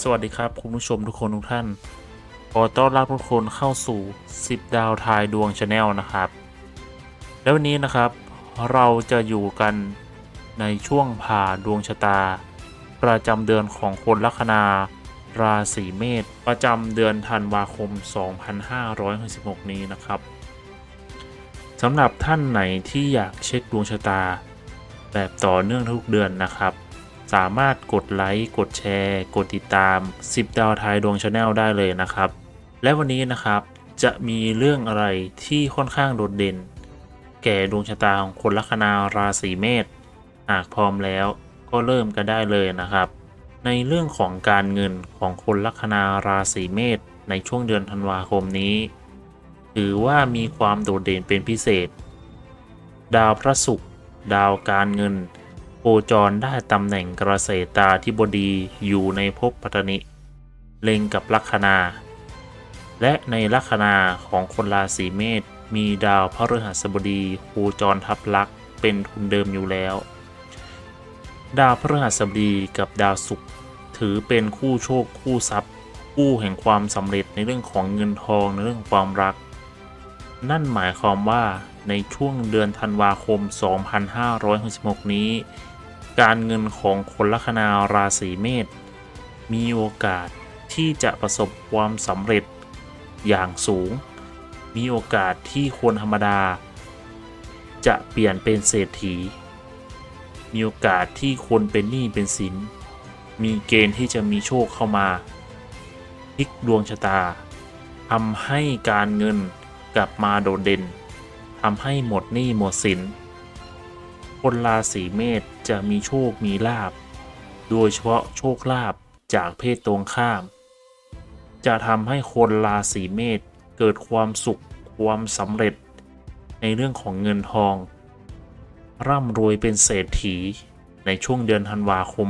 สวัสดีครับ คุณผู้ชมทุกคนทุกท่าน ขอต้อนรับทุกคนเข้าสู่ 10 ดาวทายดวงชาแนลนะครับ แล้ววันนี้นะครับ เราจะอยู่กันในช่วงผ่าดวงชะตา ประจำเดือนของคนลัคนาราศีเมษประจำเดือนธันวาคม 2566 นี้นะครับสำหรับท่านไหนที่อยากเช็คดวงชะตา แบบต่อเนื่องทุกเดือนนะครับ สามารถกดไลค์กดแชร์ กดติดตาม 10 ดาวทายดวงชาแนลได้เลยนะครับ และวันนี้นะครับจะมีเรื่องอะไรที่ค่อนข้างโดดเด่น แก่ดวงชะตาของคนลัคนาราศีเมษหากพร้อมแล้วก็เริ่มกันได้เลยนะครับ ในเรื่องของการเงินของคนลัคนาราศีเมษในช่วงเดือนธันวาคมนี้ ถือว่ามีความโดดเด่นเป็นพิเศษ ดาวพระศุกร์ดาวการเงิน โคจรได้ตำแหน่งกระเกษตาธิบดีอยู่ในภพปัตนิเล็งกับลัคนา และในลัคนาของคนราศีเมษมีดาวพระฤหัสบดีโคจรทับลักษ์เป็นทุนเดิมอยู่แล้ว ดาวพระฤหัสบดีกับดาวศุกร์ถือเป็นคู่โชคคู่ทรัพย์ คู่แห่งความสำเร็จในเรื่องของเงินทองในเรื่องของความรัก นั่นหมายความว่าในช่วงเดือนธันวาคม 2566 นี้ การเงินของคนลัคนาราศีเมษมีโอกาสที่จะประสบความสำเร็จอย่างสูง มีโอกาสที่คนธรรมดา จะเปลี่ยนเป็นเศรษฐี มีโอกาสที่คนเป็นหนี้เป็นสิน มีเกณฑ์ที่จะมีโชคเข้ามาพลิกดวงชะตาทำให้การเงินกลับมาโดดเด่นทำให้หมดหนี้หมดสิน คนราศีเมษจะมีโชคมีลาบ โดยเฉพาะโชคลาภจากเพศตรงข้าม จะทำให้คนราศีเมษเกิดความสุขความสำเร็จ ในเรื่องของเงินทอง ร่ำรวยเป็นเศรษฐีในช่วงเดือนธันวาคม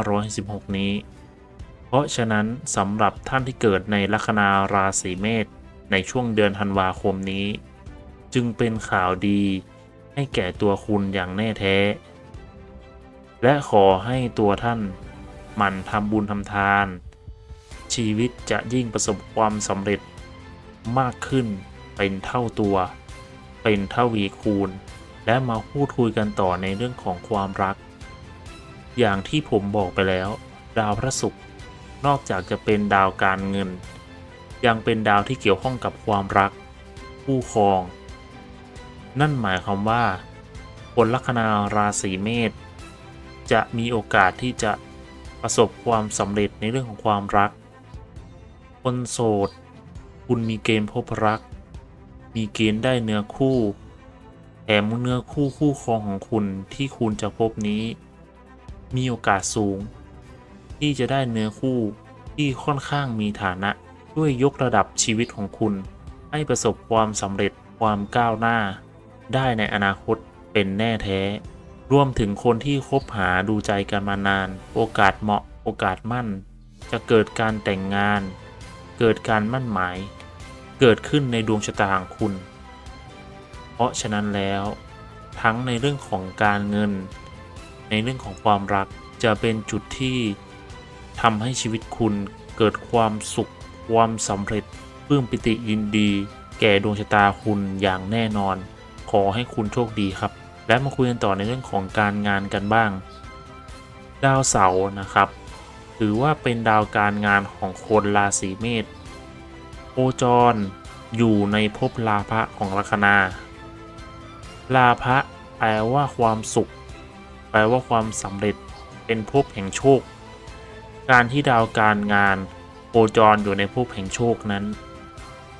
2516 นี้ เพราะฉะนั้นสำหรับท่านที่เกิดในลัคนาราศีเมษในช่วงเดือนธันวาคมนี้ จึงเป็นข่าวดี ให้แก่ตัวคุณอย่างแน่แท้ และขอให้ตัวท่านหมั่นทำบุญทำทาน ชีวิตจะยิ่งประสบความสำเร็จมากขึ้นเป็นเท่าตัว เป็นเท่าวีคูณ และมาพูดคุยกันต่อในเรื่องของความรัก อย่างที่ผมบอกไปแล้ว ดาวพระศุกร์นอกจากจะเป็นดาวการเงิน ยังเป็นดาวที่เกี่ยวข้องกับความรักคู่ครอง นั่นหมายความว่าคนลัคนาราศีเมษจะมีโอกาสที่จะประสบความสำเร็จในเรื่องของความรัก คนโสด คุณมีเกณฑ์พบรัก มีเกณฑ์ได้เนื้อคู่แถมเนื้อคู่คู่ครองของคุณที่คุณจะพบนี้ มีโอกาสสูง ที่จะได้เนื้อคู่ที่ค่อนข้างมีฐานะด้วยยกระดับชีวิตของคุณ ให้ประสบความสำเร็จความก้าวหน้า ได้ในอนาคตเป็นแน่แท้ รวมถึงคนที่คบหาดูใจกันมานาน โอกาสเหมาะโอกาสมั่น จะเกิดการแต่งงาน เกิดการมั่นหมาย เกิดขึ้นในดวงชะตาของคุณ เพราะฉะนั้นแล้ว ทั้งในเรื่องของการเงิน ในเรื่องของความรักจะเป็นจุดที่ทำให้ชีวิตคุณเกิดความสุข ความสำเร็จปลื้มปิติยินดี แก่ดวงชะตาคุณอย่างแน่นอน ขอให้คุณโชคดีครับ และมาคุยกันต่อในเรื่องของการงานกันบ้าง ดาวเสาร์นะครับ ถือว่าเป็นดาวการงานของคนราศีเมษโคจร อยู่ในภพลาภะของลัคนา ลาภะแปลว่าความสุข แปลว่าความสำเร็จเป็นภพแห่งโชค การที่ดาวการงานโคจรอยู่ในภพแห่งโชคนั้น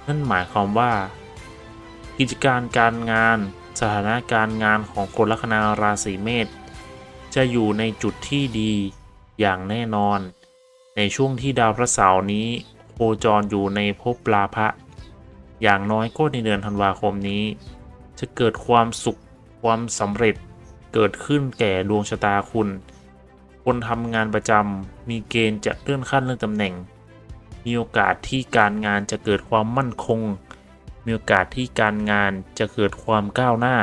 นั่นหมายความว่า กิจการการงาน สถานะการงานของคนลัคนาราศีเมษจะอยู่ในจุดที่ดีอย่างแน่นอน ในช่วงที่ดาวพระเสาร์นี้โคจรอยู่ในภพลาภะอย่างน้อยก็ในเดือนธันวาคมนี้ จะเกิดความสุขความสำเร็จเกิดขึ้นแก่ดวงชะตาคุณ คนทำงานประจำมีเกณฑ์จะเลื่อนขั้นเลื่อนตำแหน่ง มีโอกาสที่การงานจะเกิดความมั่นคง มีโอกาสที่การงานจะเกิดความก้าวหน้า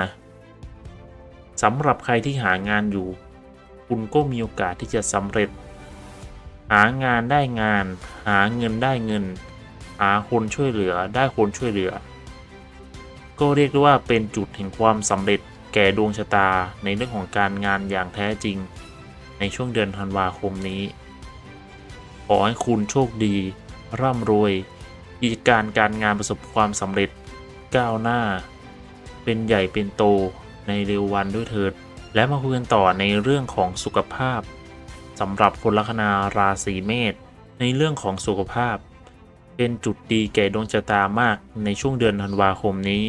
สำหรับใครที่หางานอยู่ คุณก็มีโอกาสที่จะสำเร็จ หางานได้งาน หาเงินได้เงิน หาคนช่วยเหลือได้คนช่วยเหลือ ก็เรียกได้ว่าเป็นจุดแห่งความสำเร็จแก่ดวงชะตาในเรื่องของการงานอย่างแท้จริง ในช่วงเดือนธันวาคมนี้ ขอให้คุณโชคดี ร่ำรวย กิจการการงานประสบความสำเร็จก้าวหน้า เป็นใหญ่เป็นโตในเร็ววันด้วยเถิด และมาคุยกันต่อในเรื่องของสุขภาพสำหรับคนลัคนาราศีเมษในเรื่องของสุขภาพ เป็นจุดดีแก่ดวงชะตามากในช่วงเดือนธันวาคมนี้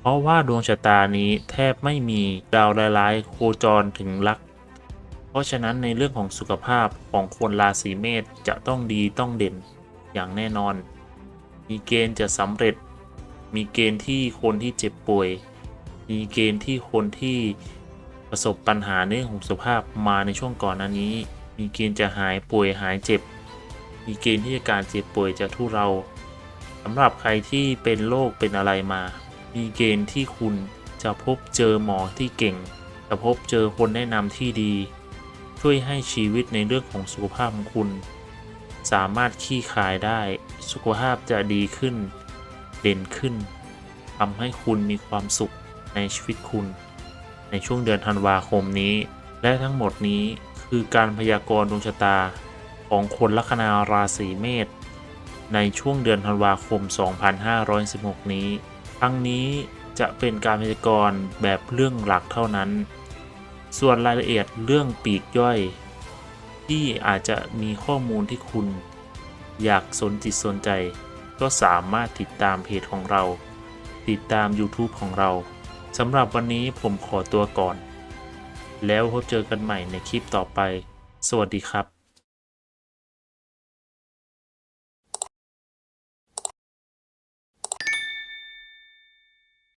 เพราะว่าดวงชะตานี้แทบไม่มีดาวร้ายๆโคจรถึงลัก เพราะฉะนั้นในเรื่องของสุขภาพของคนราศีเมษจะต้องดีต้องเด่นอย่างแน่นอน มีเกณฑ์จะสำเร็จ มีเกณฑ์ที่คนที่เจ็บป่วย มีเกณฑ์ที่คนที่ประสบปัญหาในเรื่องของสุขภาพมาในช่วงก่อนหน้านี้ มีเกณฑ์จะหายป่วยหายเจ็บ มีเกณฑ์ที่อาการเจ็บป่วยจะทุเราสำหรับใครที่เป็นโรคเป็นอะไรมา มีเกณฑ์ที่คุณจะพบเจอหมอที่เก่ง จะพบเจอคนแนะนำที่ดี ช่วยให้ชีวิตในเรื่องของสุขภาพของคุณ สามารถขี้คายได้ สุขภาพจะดีขึ้น เด่นขึ้นทำให้คุณมีความสุขในชีวิตคุณ ในช่วงเดือนธันวาคมนี้ และทั้งหมดนี้คือการพยากรณ์ดวงชะตาของคนลัคนาราศีเมษในช่วงเดือนธันวาคม 2516 นี้ ทั้งนี้จะเป็นการพยากรณ์แบบเรื่องหลักเท่านั้น ส่วนรายละเอียดเรื่องปีกย่อย ที่อาจจะมีข้อมูลที่คุณ อยากสนจิตสนใจ ก็สามารถติดตามเพจของเรา ติดตาม YouTube ของเราสำหรับวันนี้ผมขอตัวก่อน แล้วพบเจอกันใหม่ในคลิปต่อไป สวัสดีครับ